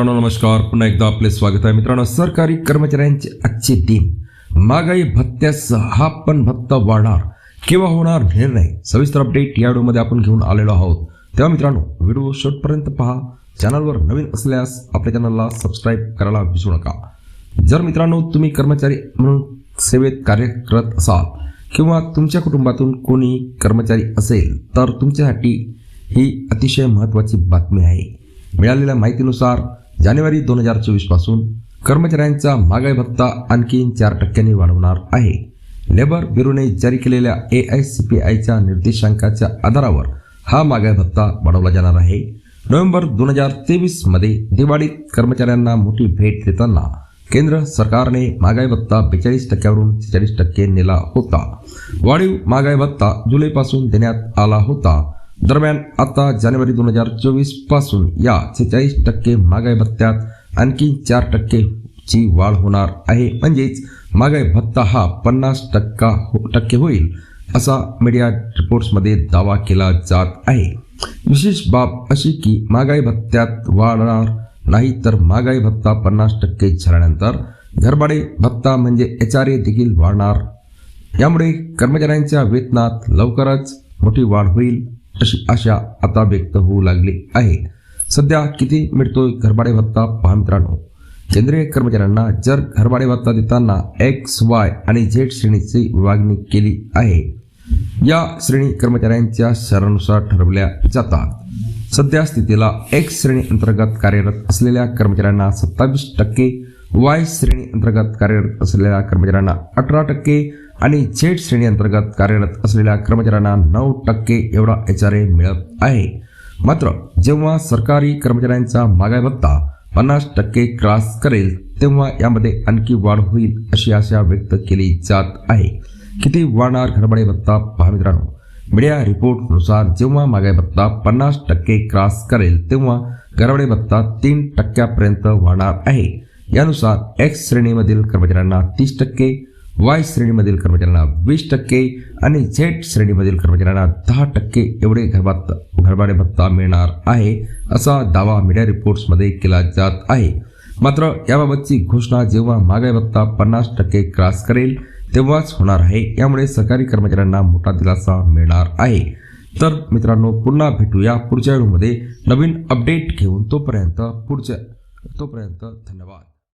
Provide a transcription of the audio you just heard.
मित्रांनो नमस्कार. पुन्हा एकदा आपले स्वागत आहे. मित्रांनो सरकारी कर्मचाऱ्यांचे आजचे दिन महागाई भत्त्यासह हा पण भत्ता वाढणार किंवा होणार निर्णय. सविस्तर अपडेट या व्हिडिओमध्ये आपण घेऊन आलेलो आहोत. तेव्हा मित्रांनो व्हिडिओ शेवटपर्यंत पहा. चॅनलवर नवीन असल्यास आपल्या चॅनलला सबस्क्राईब करायला विसरू नका. जर मित्रांनो तुम्ही कर्मचारी म्हणून सेवेत कार्य करत असाल किंवा तुमच्या कुटुंबातून कोणी कर्मचारी असेल तर तुमच्यासाठी ही अतिशय महत्त्वाची बातमी आहे. मिळालेल्या माहितीनुसार जानेवारी दोन हजार चोवीसपासून कर्मचाऱ्यांचा महागाई भत्ता आणखी चार टक्क्यांनी वाढवणार आहे. लेबर ब्युरोने जारी केलेल्या ए आय सी पी आयच्या निर्देशांकाच्या आधारावर हा महागाई भत्ता वाढवला जाणार आहे. नोव्हेंबर दोन हजार तेवीसमध्ये दिवाळीत कर्मचाऱ्यांना मोठी भेट देताना केंद्र सरकारने महागाई भत्ता बेचाळीस टक्क्यावरून सेहेचाळीस टक्के नेला होता. वाढीव महागाई भत्ता जुलैपासून देण्यात आला होता. दरम्यान आता जानेवारी दोन हजार चोवीसपासून या सेहेचाळीस टक्के महागाई भत्त्यात आणखी चार टक्के ची वाढ होणार आहे. म्हणजेच महागाई भत्ता हा पन्नास टक्का हो- टक्के होईल असा मीडिया रिपोर्ट्समध्ये दावा केला जात आहे. विशेष बाब अशी की महागाई भत्त्यात वाढणार नाही तर महागाई भत्ता पन्नास टक्के झाल्यानंतर घरभाडे भत्ता म्हणजे एच आर ए देखील वाढणार. यामुळे कर्मचाऱ्यांच्या वेतनात लवकरच मोठी वाढ होईल. अशी आशा आता व्यक्त होऊ लागली आहे. सध्या किती मिळतोय घरभाडे भत्ता पहा मित्रांनो. केंद्रीय कर्मचाऱ्यांना जर घरभाडे भत्ता देताना एक्स वाय आणि झेड श्रेणीची विभागणी केली आहे या श्रेणी कर्मचाऱ्यांच्या शहरानुसार ठरवल्या जातात. सध्या स्थितीला एक्स श्रेणी अंतर्गत कार्यरत असलेल्या कर्मचाऱ्यांना सत्तावीस टक्के वाय श्रेणी अंतर्गत कार्यरत असलेल्या कर्मचाऱ्यांना अठरा टक्के आणि झेड श्रेणी अंतर्गत कार्यरत असलेल्या कर्मचाऱ्यांना नऊ टक्के एवढा एच आर ए मिळत आहे. मात्र जेव्हा सरकारी कर्मचाऱ्यांचा मागाय भत्ता पन्नास टक्के क्रॉस करेल तेव्हा यामध्ये आणखी वाढ होईल अशी आशा व्यक्त केली जात आहे. किती वाढणार घरभाडे भत्ता पहा मित्रांनो. मीडिया रिपोर्टनुसार जेव्हा मागाय भत्ता पन्नास टक्के क्रॉस करेल तेव्हा घरभाडे भत्ता तीन टक्क्यापर्यंत वाढणार आहे. यानुसार एक्स श्रेणीमधील कर्मचाऱ्यांना तीस टक्के वाय श्रेणीमधील कर्मचाऱ्यांना वीस टक्के आणि झेड श्रेणीमधील कर्मचाऱ्यांना दहा टक्के एवढे घरभात घरभाडे भत्ता मिळणार आहे असा दावा मीडिया रिपोर्ट्समध्ये केला जात आहे. मात्र याबाबतची घोषणा जेव्हा महागाई भत्ता पन्नास टक्के क्रॉस करेल तेव्हाच होणार आहे. यामुळे सरकारी कर्मचाऱ्यांना मोठा दिलासा मिळणार आहे. तर मित्रांनो पुन्हा भेटूया पुढच्या व्हिडिओमध्ये. नवीन अपडेट घेऊन तोपर्यंत पुढच्या तोपर्यंत धन्यवाद.